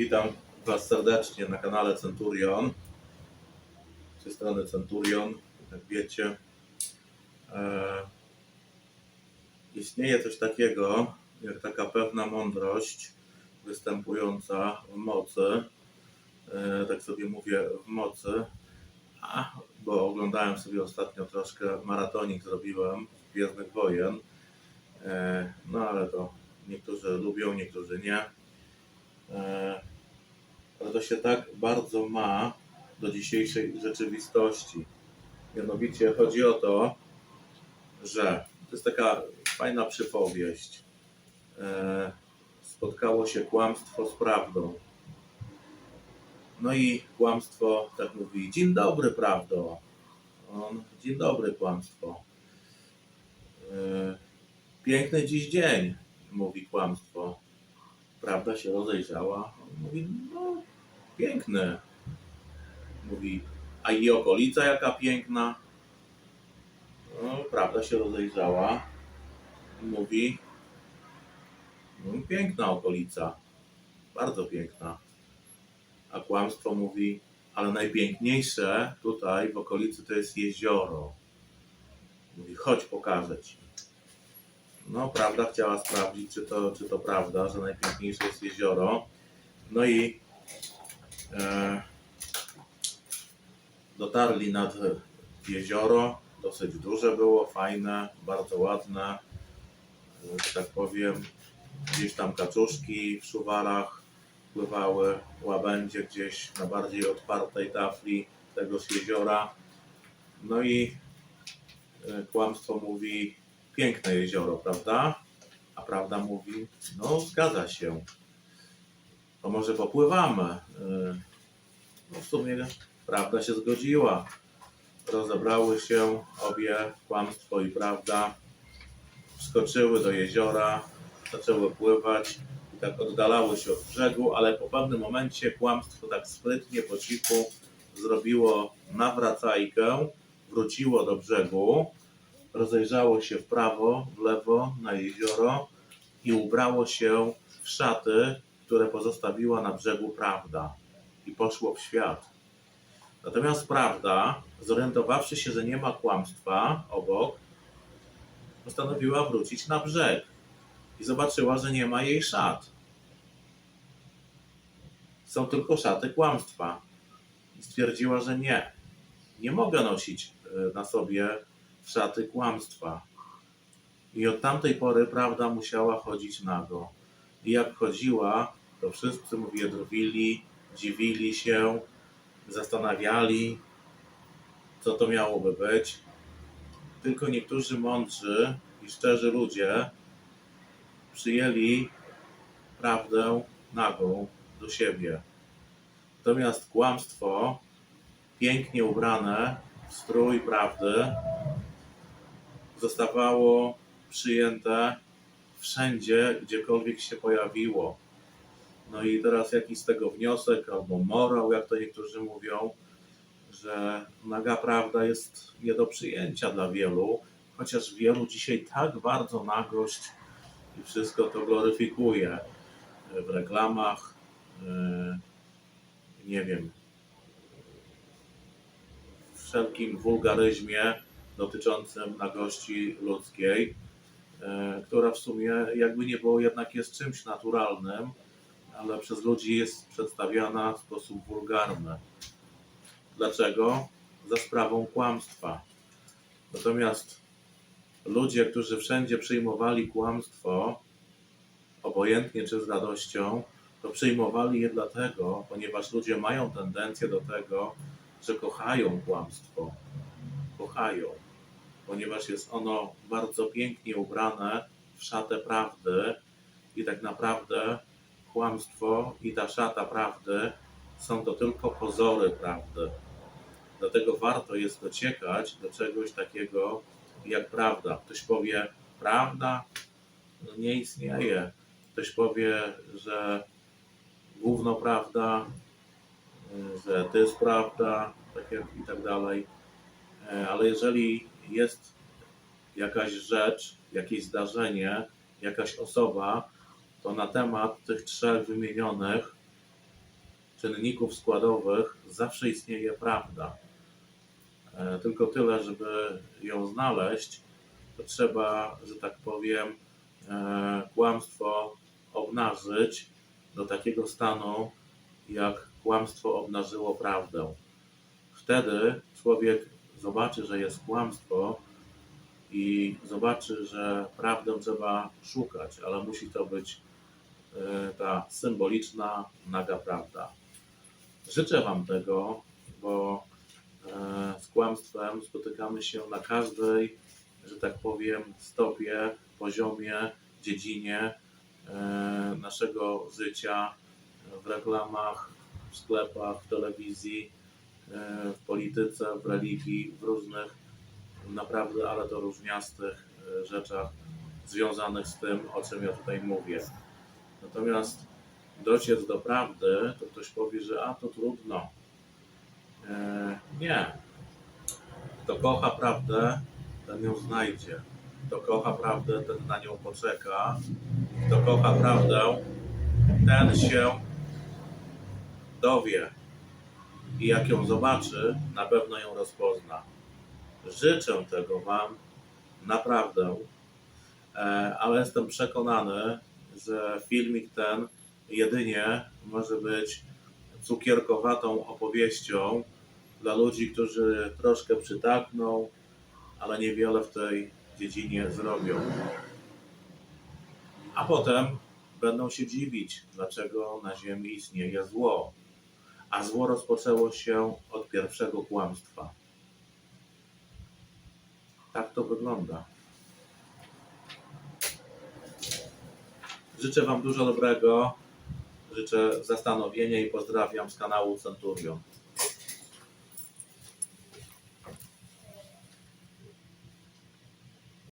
Witam Was serdecznie na kanale Centurion. Z strony Centurion, jak wiecie. E, istnieje coś takiego, jak taka pewna mądrość występująca w mocy. E, tak sobie mówię w mocy, a, bo oglądałem sobie ostatnio troszkę maratonik zrobiłem Gwiezdnych Wojen. E, no ale to niektórzy lubią, niektórzy nie. E, ale to się tak bardzo ma do dzisiejszej rzeczywistości. Mianowicie chodzi o to, że to jest taka fajna przypowieść. E, Spotkało się kłamstwo z prawdą. No i kłamstwo tak mówi: Dzień dobry, prawdo. On, dzień dobry, kłamstwo. E, Piękny dziś dzień, mówi kłamstwo. Prawda się rozejrzała. On mówi, no piękny. Mówi, a i okolica jaka piękna. No, prawda się rozejrzała. Mówi, no, piękna okolica. Bardzo piękna. A kłamstwo mówi, ale najpiękniejsze tutaj w okolicy to jest jezioro. Mówi, chodź pokażę ci. No, prawda chciała sprawdzić, czy to, czy to prawda, że najpiękniejsze jest jezioro. No i dotarli nad jezioro. Dosyć duże było, fajne, bardzo ładne. E, że tak powiem, gdzieś tam kaczuszki w szuwarach pływały, łabędzie gdzieś na bardziej otwartej tafli tegoż jeziora. No i e, kłamstwo mówi, piękne jezioro, prawda? A prawda mówi, no zgadza się. To może popływamy. Yy, No w sumie prawda się zgodziła. Rozebrały się obie, kłamstwo i prawda. Wskoczyły do jeziora, zaczęły pływać i tak oddalały się od brzegu, ale po pewnym momencie kłamstwo tak sprytnie po cichu zrobiło nawracajkę, wróciło do brzegu rozejrzało się w prawo, w lewo na jezioro i ubrało się w szaty, które pozostawiła na brzegu prawda i poszło w świat. Natomiast prawda, zorientowawszy się, że nie ma kłamstwa obok, postanowiła wrócić na brzeg i zobaczyła, że nie ma jej szat. Są tylko szaty kłamstwa. I stwierdziła, że nie, nie mogę nosić e, na sobie szaty kłamstwa. I od tamtej pory prawda musiała chodzić nago. I jak chodziła, to wszyscy drwili, dziwili się, zastanawiali, co to miałoby być. Tylko niektórzy mądrzy i szczerzy ludzie przyjęli prawdę nagą do siebie. Natomiast kłamstwo, pięknie ubrane w strój prawdy, zostawało przyjęte wszędzie, gdziekolwiek się pojawiło. No i teraz jaki z tego wniosek albo morał, jak to niektórzy mówią, że naga prawda jest nie do przyjęcia dla wielu, chociaż wielu dzisiaj tak bardzo nagość i wszystko to gloryfikuje. W reklamach, e, nie wiem, w wszelkim wulgaryzmie dotyczącym nagości ludzkiej, e, która w sumie jakby nie było jednak jest czymś naturalnym, ale przez ludzi jest przedstawiana w sposób wulgarny. Dlaczego? Za sprawą kłamstwa. Natomiast ludzie, którzy wszędzie przyjmowali kłamstwo, obojętnie czy z radością, to przyjmowali je dlatego, ponieważ ludzie mają tendencję do tego, że kochają kłamstwo. Kochają ponieważ jest ono bardzo pięknie ubrane w szatę prawdy i tak naprawdę kłamstwo i ta szata prawdy są to tylko pozory prawdy. Dlatego warto jest dociekać do czegoś takiego jak prawda. Ktoś powie, prawda no nie istnieje. Ktoś powie, że gówno prawda, że to jest prawda, tak jak i tak dalej. Ale jeżeli jest jakaś rzecz, jakieś zdarzenie, jakaś osoba, to na temat tych trzech wymienionych czynników składowych zawsze istnieje prawda. E, Tylko tyle, żeby ją znaleźć, to trzeba, że tak powiem, e, kłamstwo obnażyć do takiego stanu, jak kłamstwo obnażyło prawdę. Wtedy człowiek zobaczy, że jest kłamstwo i zobaczy, że prawdę trzeba szukać, ale musi to być ta symboliczna, naga prawda. Życzę Wam tego, bo e, z kłamstwem spotykamy się na każdej, że tak powiem, stopie, poziomie, dziedzinie e, naszego życia, w reklamach, w sklepach, w telewizji, e, w polityce, w religii, w różnych naprawdę, ale to różniastych e, rzeczach związanych z tym, o czym ja tutaj mówię. Natomiast dociec do prawdy, to ktoś powie, że a to trudno. E, nie. Kto kocha prawdę, ten ją znajdzie. Kto kocha prawdę, ten na nią poczeka. Kto kocha prawdę, ten się dowie. I jak ją zobaczy, na pewno ją rozpozna. Życzę tego Wam naprawdę, e, ale jestem przekonany, że filmik ten jedynie może być cukierkowatą opowieścią dla ludzi, którzy troszkę przytakną, ale niewiele w tej dziedzinie zrobią. A potem będą się dziwić, dlaczego na Ziemi istnieje zło. A zło rozpoczęło się od pierwszego kłamstwa. Tak to wygląda. Życzę Wam dużo dobrego. Życzę zastanowienia i pozdrawiam z kanału Centurion.